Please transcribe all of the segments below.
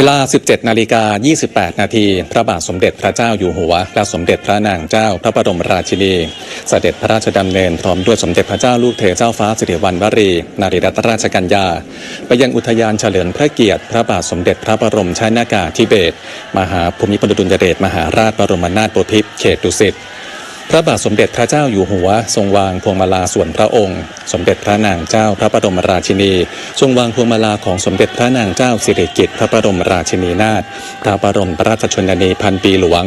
เวลา 17 นาฬิกา 28 นาที พระบาทสมเด็จพระเจ้าอยู่หัว และสมเด็จพระนางเจ้าพระบรมราชินีเสด็จพระราชดำเนินพร้อมด้วยสมเด็จพระเจ้าลูกเธอเจ้าฟ้าสิริวัณวรี นารีรัตนราชกัญญา ไปยังอุทยานเฉลิมพระเกียรติ พระบาทสมเด็จพระบรมชนากาธิเบศรมหาภูมิพลอดุลยเดชมหาราชบรมนาถบพิตรเขตดุสิต พระบาทสมเด็จพระเจ้าอยู่หัว ทรงวางพวงมาลาส่วนพระองค์ สมเด็จพระนางเจ้าพระบรมราชินี ทรงวางพวงมาลาของสมเด็จพระนางเจ้าสิริกิติ์พระบรมราชินีนาถพระบรมราชชนนีพันปีหลวง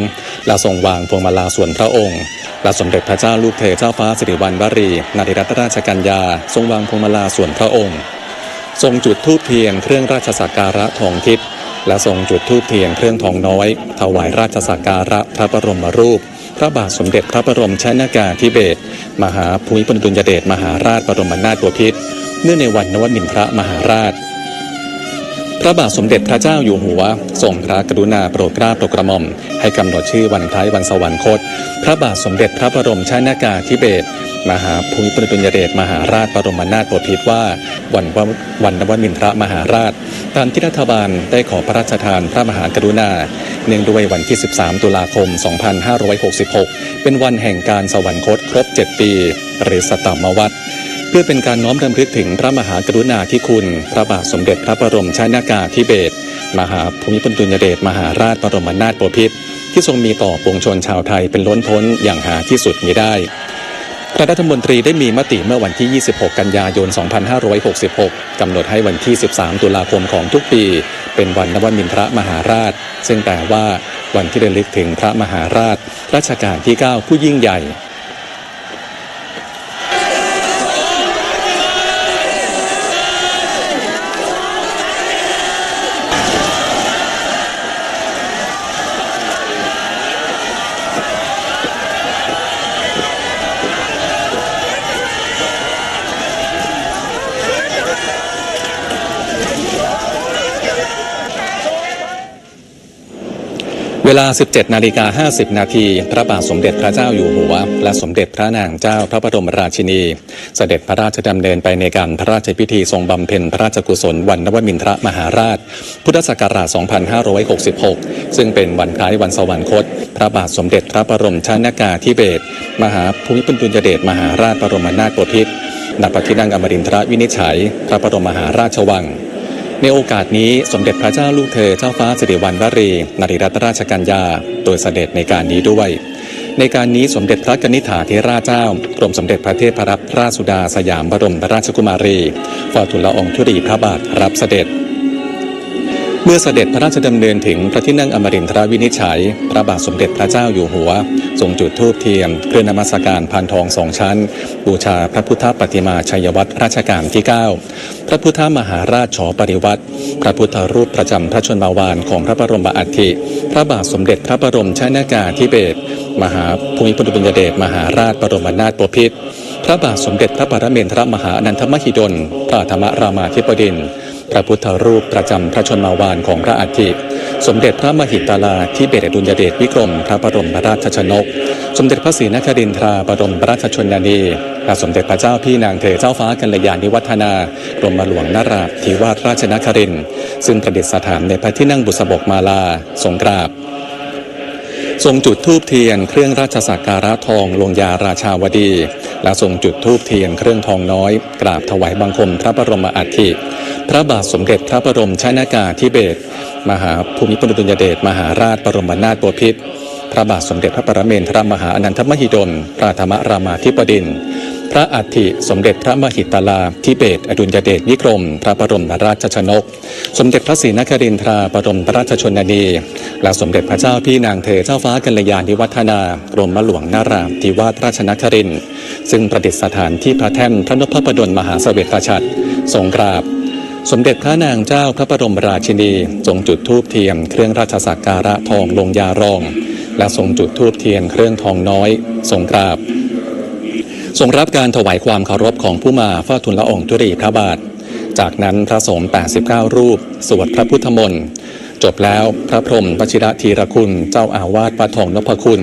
และทรงวางพวงมาลาส่วนพระองค์และสมเด็จพระเจ้าลูกเธอเจ้าฟ้าสิริวัณวรีนาริรัตนราชกัญญา ทรงวางพวงมาลาส่วนพระองค์ ทรงจุดธูปเทียนเครื่องราชสักการะทองทิพย์และทรงจุดธูปเทียนเครื่องทองน้อย ถวายราชสักการะพระบรมรูป ระบาทสมเด็จพระบรมชนากาธิเบศรมหาภูมิพลอดุลยเดชมหาราชบรมนาถบพิตรเนื่องในวันนวมินทรมหาราช พระบาทสมเด็จพระเจ้าอยู่หัวทรงพระกรุณาโปรดเกล้าโปรดกระหม่อม ให้กำหนดชื่อวันคล้ายวันสวรรคต พระบาทสมเด็จพระบรมชนากาธิเบศร มหาภูมิพลอดุลยเดชมหาราชบรมนาถบพิตรว่าวันววันนวมินทรมหาราช ตามที่รัฐบาลได้ขอพระราชทานพระมหากรุณา เนื่องด้วยวันที่ 13 ตุลาคม 2566 เป็นวันแห่งการสวรรคตครบ 7 ปี หรือสตมวัตรเพื่อเป็นการน้อมรำลึกถึงพระมหากรุณาธิคุณ พระบาทสมเด็จพระบรมชนากาธิเบศรมหาภูมิพลดุลยเดชมหาราชบรมนาถบพิตรที่ทรงมีต่อปวงชนชาวไทยเป็นล้นพ้นอย่างหาที่สุดมิได้ คณะรัฐมนตรีได้มีมติเมื่อวันที่ 26 กันยายน 2566 กำหนดให้วันที่ 13 ตุลาคมของทุกปี เป็นวันนวมินทรมหาราช ซึ่งแปลว่าวันที่ระลึกถึงพระมหาราชรัชกาลที่ 9 ผู้ยิ่งใหญ่ ลา 17 นาฬิกา 50 นาที พระบาทสมเด็จพระเจ้าอยู่หัว และสมเด็จพระนางเจ้าพระบรมราชินี เสด็จพระราชดำเนินไปในการพระราชพิธีทรงบำเพ็ญพระราชกุศลวันนวมินทรมหาราช พุทธศักราช 2566 ซึ่งเป็นวันคล้ายวันสวรรคต พระบาทสมเด็จพระบรมชนากาธิเบศรมหาภูมิพลดุลยเดชมหาราชบรมนาถบพิตรณพระทินั่งอมรินทรวินิจฉัย พระบรมมหาราชวัง ในโอกาสนี้สมเด็จพระเจ้าลูกเธอเจ้าฟ้าสิริวัณวรีนาริรัตนราชกัญญาโดยเสด็จในการนี้ด้วย ในการนี้สมเด็จพระกนิษฐาธิราชเจ้ากรมสมเด็จพระเทพรัตนราชสุดาสยามบรมราชกุมารีฝ่าทุลละอองธุรีพระบาทรับเสด็จ เมื่อเสด็จพระราชดำเนินถึงพระที่นั่งอมรินทรวินิจฉัย พระบาทสมเด็จพระเจ้าอยู่หัว ทรงจุดธูปเทียมเครื่องนมัสการพานทองสองชั้น บูชาพระพุทธปฏิมาชัยวัตรราชการที่ 9 พระพุทธมหาราชฉอปริวัติ พระพุทธรูปประจำพระชนมาวานของพระบรมอัฐิ พระบาทสมเด็จพระบรมชนากาธิเบศรมหาภูมิพลอดุลยเดชมหาราชบรมนาถบพิตรพระบาทสมเด็จพระปรเมนทรมหาอนันทมหิดลพระธรรมรามาธิบดิน พระพุทธรูปประจำพระชนมาวานของพระอาทิตย์สมเด็จพระมหิตลาธิเบศดุลยเดชวิกรมพระบรมราชชนก สมเด็จพระศรีนครินทราบรมราชชนนีและสมเด็จพระเจ้าพี่นางเธอเจ้าฟ้ากัลยาณิวัฒนากรมหลวงนราธิวาสราชนครินทร์ซึ่งประดิษฐานในพระที่นั่งบุษบกมาลา สงกราบ ทรงจุดธูปเทียนเครื่องราชสักการะทองลงยาราชาวดี และทรงจุดธูปเทียนเครื่องทองน้อย กราบถวายบังคมพระบรมอัฐิพระบาทสมเด็จพระบรมชนากาธิเบศรมหาภูมิพลอดุลยเดชมหาราชบรมนาถบพิตรพระบาทสมเด็จพระปรเมนทรมหาอนันทมหิดลพระธรรมรามาธิปดิน พระอัฐิสมเด็จพระมหิตลาธิเบศอดุลยเดชวิกรม พระบรมราชชนก สมเด็จพระศรีนครินทราบรมราชชนนี และสมเด็จพระเจ้าพี่นางเธอเจ้าฟ้ากัลยาณิวัฒนากรมหลวงนาราธิวาสราชนครินทร์ซึ่งประดิษฐานที่พระแท่นพระนพพดลมหาเสวตฉัตรทรงกราบสมเด็จพระนางเจ้าพระบรมราชินีทรงจุดธูปเทียมเครื่องราชสักการะทองลงยารอง และทรงจุดธูปเทียนเครื่องทองน้อยทรงกราบ ทรงรับการถวายความเคารพของผู้มาเฝ้าทูลละอองธุรีพระบาท จากนั้นพระสงฆ์89 รูป สวดพระพุทธมนต์จบแล้วพระพรหมวชิระธีรคุณ เจ้าอาวาสปะทองนพคุณ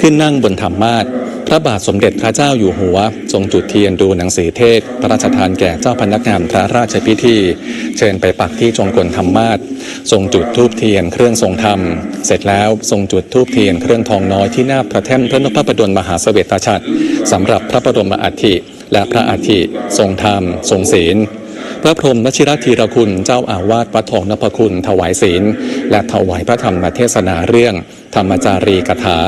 ขึ้นนั่งบนธรรมาส ระบาทสมเด็จพระเจ้าอยู่หัว ทรงจุดเทียนดูหนังสือเทศ พระราชทานแก่เจ้าพนักงานพระราชพิธี เชิญไปปักที่จงกลธรรมาสทรงจุดธูปเทียนเครื่องทรงธรรม เสร็จแล้วทรงจุดธูปเทียนเครื่องทองน้อยที่หน้าพระแท่นพระนพประดลมหาเสวตฉัตรสำหรับพระบรมอัฐิและพระอัฐิทรงธรรม ทรงศีลพระพรหมวชิรธีรคุณเจ้าอาวาสวัดทองนพคุณ ถวายศีล และถวายพระธรรมเทศนาเรื่อง ธรรมจารีกถา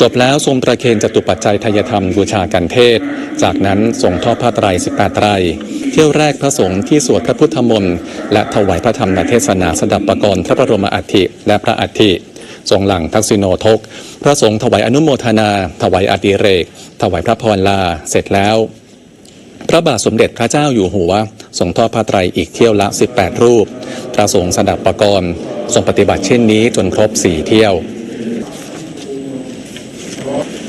จบแล้วทรงประเคนจตุปัจจัยทายธรรมบูชากันเทศ จากนั้นทรงทอดผ้าไตร18ไตร เที่ยวแรกพระสงฆ์ที่สวดพระพุทธมนต์และถวายพระธรรมเทศนาสดับประกรณ์พระบรมอัฐิและพระอัฐิทรงหลังทักษิโนทก พระสงฆ์ถวายอนุโมทนา ถวายอดิเรก ถวายพระพรลา เสร็จแล้ว พระบาทสมเด็จพระเจ้าอยู่หัวทรงทอดผ้าไตรอีกเที่ยวละ 18 รูป พระสงฆ์สดับประกรณ์ทรงปฏิบัติเช่นนี้จนครบ4เที่ยว Thank you.